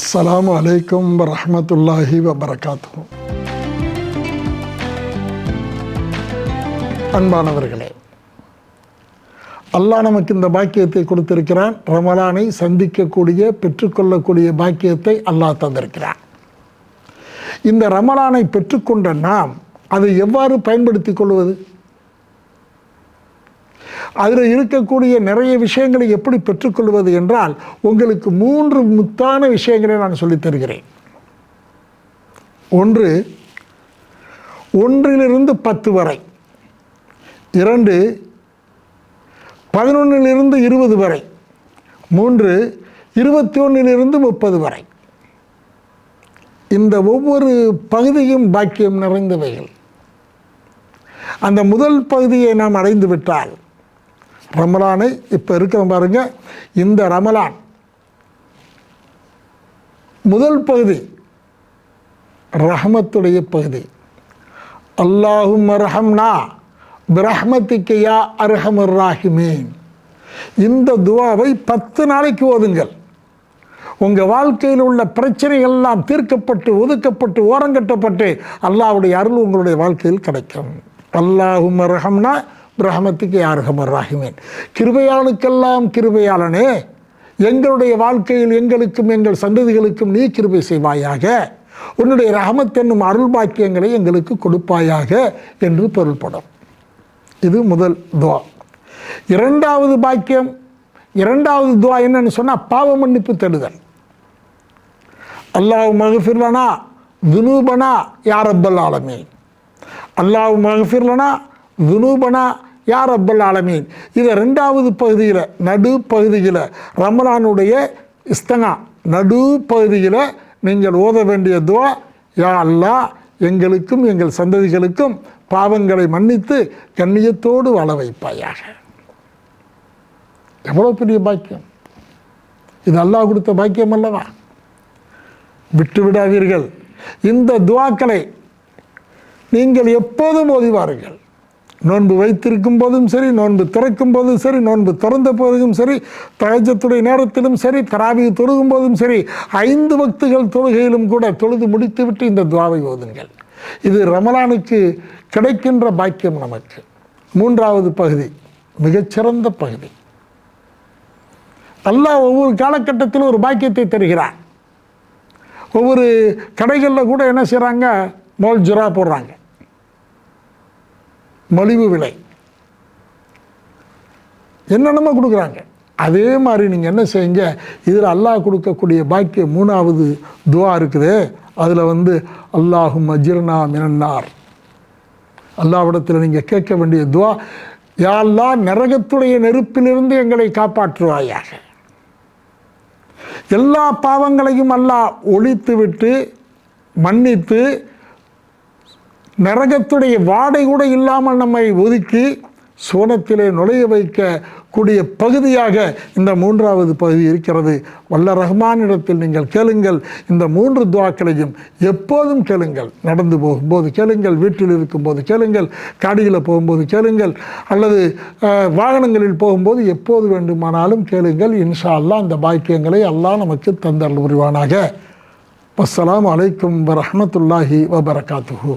அஸ்ஸலாமு அலைக்கும் வரமத்துல்லாஹி வபரகாத்து அன்பானவர்களே அல்லாஹ் நமக்கு இந்த பாக்கியத்தை கொடுத்திருக்கிறான். ரமலானை சந்திக்கக்கூடிய பெற்றுக்கொள்ளக்கூடிய பாக்கியத்தை அல்லாஹ் தந்திருக்கிறான். இந்த ரமலானை பெற்றுக்கொண்ட நாம் அதை எவ்வாறு பயன்படுத்திக் கொள்வது? அதில் இருக்கக்கூடிய நிறைய விஷயங்களை எப்படி பெற்றுக்கொள்வது என்றால் உங்களுக்கு மூன்று முத்தான விஷயங்களை நான் சொல்லித் தருகிறேன். ஒன்று ஒன்றிலிருந்து பத்து வரை. இரண்டு பதினொன்றிலிருந்து இருபது வரை. மூன்று இருபத்தி ஒன்றிலிருந்து முப்பது வரை. இந்த ஒவ்வொரு பகுதியும் பாக்கியம் நிறைந்தவைகள். அந்த முதல் பகுதியை நாம் அடைந்து விட்டால் ரமலானை இப்போ இருக்கிற பாருங்க. இந்த ரமலான் முதல் பகுதி ரஹமத்துடைய பகுதி. அல்லாஹும் ரஹம்னா பிரஹ்மத்திக்கையா அர்ஹமர் ராஹிமீன். இந்த துவாவை பத்து நாளைக்கு ஓதுங்கள். உங்கள் வாழ்க்கையில் உள்ள பிரச்சனைகள் எல்லாம் தீர்க்கப்பட்டு ஒதுக்கப்பட்டு ஓரங்கட்டப்பட்டு அல்லாவுடைய அருள் உங்களுடைய வாழ்க்கையில் கிடைக்கும். அல்லாஹும் ரஹம்னா பிரஹமத்துக்கு யாருகமர் ராஹிமேன். கிருபையாளுக்கெல்லாம் கிருபையாளனே. எங்களுடைய வாழ்க்கையில் எங்களுக்கும் எங்கள் சந்ததிகளுக்கும் நீ கிருபை செய்வாயாக. உன்னுடைய ரஹமத் என்னும் அருள் பாக்கியங்களை எங்களுக்கு கொடுப்பாயாக என்று பொருள்படும். இது முதல் துவா. இரண்டாவது பாக்கியம் இரண்டாவது துவா என்னன்னு சொன்னால் பாவ மன்னிப்பு தேடுதல். அல்லாஹ் மகஃபிர்லனா துனூபனா யாரப்பல் ஆலமே அல்லாஹ் மகஃபிர்லனா துனூபனா யார் அப்பல் ஆலமீன் இதை ரெண்டாவது பகுதியில் நடு பகுதியில் ரமலானுடைய இஸ்தனா நடு பகுதியில் நீங்கள் ஓத வேண்டிய துவா யா அல்லாஹ் எங்களுக்கும் எங்கள் சந்ததிகளுக்கும் பாவங்களை மன்னித்து கண்ணியத்தோடு வாழ வைப்பாயாக எவ்வளோ பெரிய பாக்கியம் இது அல்லாஹ் கொடுத்த பாக்கியம் அல்லவா விட்டு விடாதீர்கள் இந்த துவாக்களை நீங்கள் எப்போதும் ஓதிவார்கள் நோன்பு வைத்திருக்கும் போதும் சரி நோன்பு திறக்கும் போதும் சரி நோன்பு திறந்த போதும் சரி தகஜத்துடைய நேரத்திலும் சரி தராவி தொழுகும் போதும் சரி ஐந்து பக்துகள் தொழுகையிலும் கூட தொழுது முடித்துவிட்டு இந்த துவாவை ஓதுங்கள். இது ரமலானுக்கு கிடைக்கின்ற பாக்கியம் நமக்கு. மூன்றாவது பகுதி மிகச்சிறந்த பகுதி. அல்லாஹ் ஒவ்வொரு காலகட்டத்திலும் ஒரு பாக்கியத்தை தருகிறார் ஒவ்வொரு கடைகளில் கூட என்ன செய்கிறாங்க மோல் ஜுரா போடுறாங்க. மலிவு விலை. என்னென்னமோ கொடுக்குறாங்க. அதே மாதிரி நீங்கள் என்ன செய்யுங்க இதில் அல்லாஹ் கொடுக்கக்கூடிய பாக்கிய மூணாவது துவா இருக்குது. அதில் வந்து அல்லாஹும் அஜிர்னா மினன்னார். அல்லாவிடத்தில் நீங்கள் கேட்க வேண்டிய துவா யா நரகத்துடைய நெருப்பிலிருந்து எங்களை காப்பாற்றுவாயாக. எல்லா பாவங்களையும் அல்லாஹ் ஒழித்து விட்டு மன்னித்து நரகத்துடைய வாடை கூட இல்லாமல் நம்மை ஒதுக்கி சோனத்திலே நுழைய வைக்கக்கூடிய பகுதியாக இந்த மூன்றாவது பகுதி இருக்கிறது. வல்ல ரஹ்மானிடத்தில் நீங்கள் கேளுங்கள். இந்த மூன்று துவாக்களையும் எப்போதும் கேளுங்கள். நடந்து போகும்போது கேளுங்கள். வீட்டில் இருக்கும்போது கேளுங்கள். காடியில் போகும்போது கேளுங்கள். அல்லது வாகனங்களில் போகும்போது எப்போது வேண்டுமானாலும் கேளுங்கள். இன்ஷா அல்லாஹ் அந்த பாக்கியங்களை அல்லாஹ் நமக்கு தந்தல் புரிவானாக. அஸ்லாம் அலைக்கும் வரமத்துல்லாஹி வபரகாத்துஹூ.